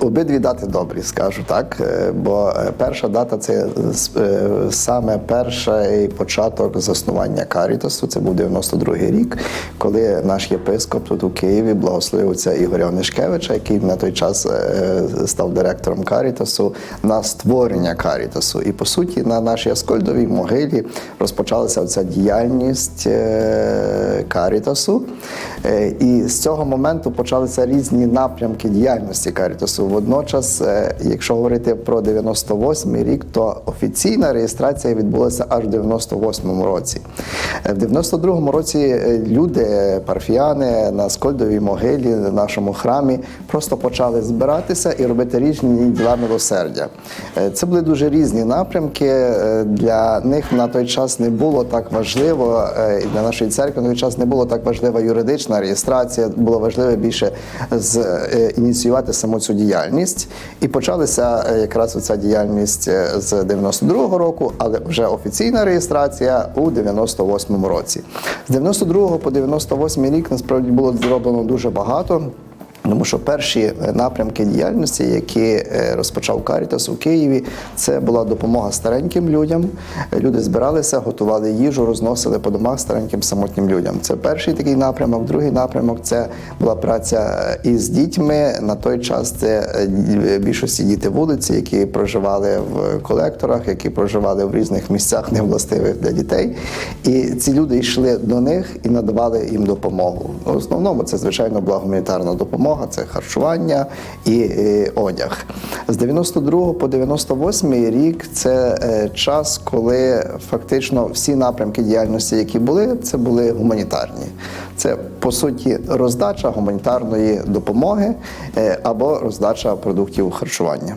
Обидві дати добрі, скажу так. е, Бо е, перша дата це е, саме перший початок заснування Карітасу. Це був 92-й рік, коли наш єпископ тут у Києві благословив отця Ігоря Онишкевича, який на той час став директором Карітасу, на створення Карітасу. І по суті, на нашій Аскольдовій могилі розпочалася ця діяльність Карітасу. І з цього моменту почалися різні напрямки діяльності Карітасу. Водночас, е, якщо говорити про 98 рік, то офіційна реєстрація відбулася аж в 98-му році. Е, В 92-му році е, люди, парафіяни на Скольдовій могилі, на нашому храмі, просто почали збиратися і робити різні діла милосердя. Це були дуже різні напрямки. Для них на той час не було так важливо, і для нашої церкви на той час не було так важлива юридична реєстрація, було важливо більше з, ініціювати саму цю діяльність. І почалася е, якраз ця діяльність е, з 92-го року, але вже офіційна реєстрація у 98-му році. З 92 по 98 рік насправді було зроблено дуже багато. Тому що перші е, напрямки діяльності, які е, розпочав Карітас у Києві, це була допомога стареньким людям. Люди збиралися, готували їжу, розносили по домах стареньким самотнім людям. Це перший такий напрямок. Другий напрямок це була праця е, із дітьми. На той час це більшості діти вулиці, які проживали в колекторах, які проживали в різних місцях, невластивих для дітей. І ці люди йшли до них і надавали їм допомогу. В основному це звичайно була гуманітарна допомога, це харчування і, е, одяг. З 92 по 98 рік це е, час, коли фактично всі напрямки діяльності, які були, це були гуманітарні. Це по суті роздача гуманітарної допомоги е, або роздача продуктів харчування.